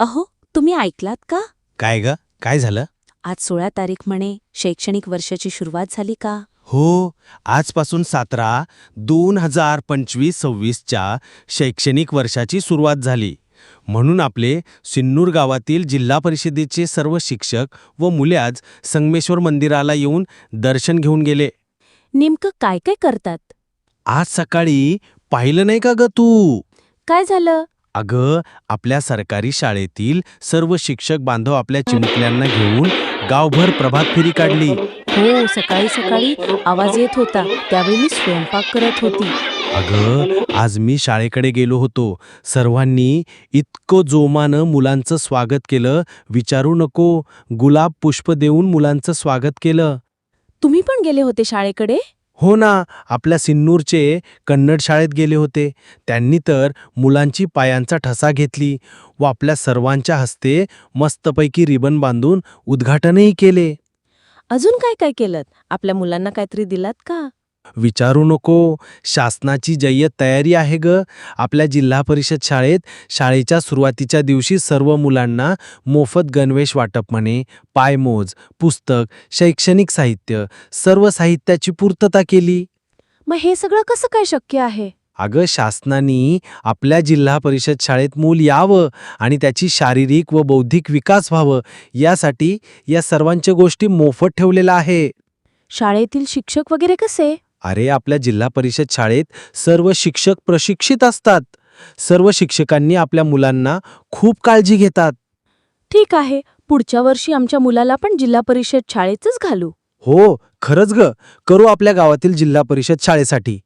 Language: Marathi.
अहो तुम्ही ऐकलात का? काय ग? काय झालं? आज सोळा तारीख म्हणे शैक्षणिक वर्षाची सुरुवात झाली का? हो आजपासून सतरा दोन हजार पंचवीस सव्वीसच्या शैक्षणिक वर्षाची सुरुवात झाली. म्हणून आपले सिन्नूर गावातील जिल्हा परिषदेचे सर्व शिक्षक व मुले आज संगमेश्वर मंदिराला येऊन दर्शन घेऊन गेले. नेमकं काय काय करतात? आज सकाळी पाहिलं नाही का ग तू? काय झालं? अगं आपल्या सरकारी शाळेतील सर्व शिक्षक बांधव आपल्या चिमुकल्यांना घेऊन गावभर प्रभात फेरी काढली. हो सकाळी सकाळी आवाज येत होता. त्यावेळी मी स्वयंपाक करत होती. अगं आज मी शाळेकडे गेलो होतो. सर्वांनी इतकं जोमानं मुलांचं स्वागत केलं. विचारू नको गुलाब पुष्प देऊन मुलांचं स्वागत केलं. तुम्ही पण गेले होते शाळेकडे? हो ना आपल्या सिन्नूरचे कन्नड शाळेत गेले होते. त्यांनी तर मुलांची पायांचा ठसा घेतली व आपल्या सर्वांच्या हस्ते मस्तपैकी रिबन बांधून उद्घाटनही केले. अजून काय काय केलं आपल्या मुलांना काहीतरी दिलात का? विचारू नको. शासनाची जय्यत तयारी आहे ग. आपल्या जिल्हा परिषद शाळेत शाळेच्या सुरुवातीच्या दिवशी सर्व मुलांना मोफत गणवेश वाटप म्हणे. पायमोज पुस्तक शैक्षणिक साहित्य सर्व साहित्याची पूर्तता केली. मग हे सगळं कसं काय शक्य आहे? अगं शासनाने आपल्या जिल्हा परिषद शाळेत मूल यावं आणि त्याची शारीरिक व बौद्धिक विकास व्हावं यासाठी या सर्वांच्या गोष्टी मोफत ठेवलेल्या आहे. शाळेतील शिक्षक वगैरे कसे? अरे आपल्या जिल्हा परिषद शाळेत सर्व शिक्षक प्रशिक्षित असतात. सर्व शिक्षकांनी आपल्या मुलांना खूप काळजी घेतात. ठीक आहे. पुढच्या वर्षी आमच्या मुलाला पण जिल्हा परिषद शाळेतच घालू. हो खरंच ग. करू आपल्या गावातील जिल्हा परिषद शाळेसाठी.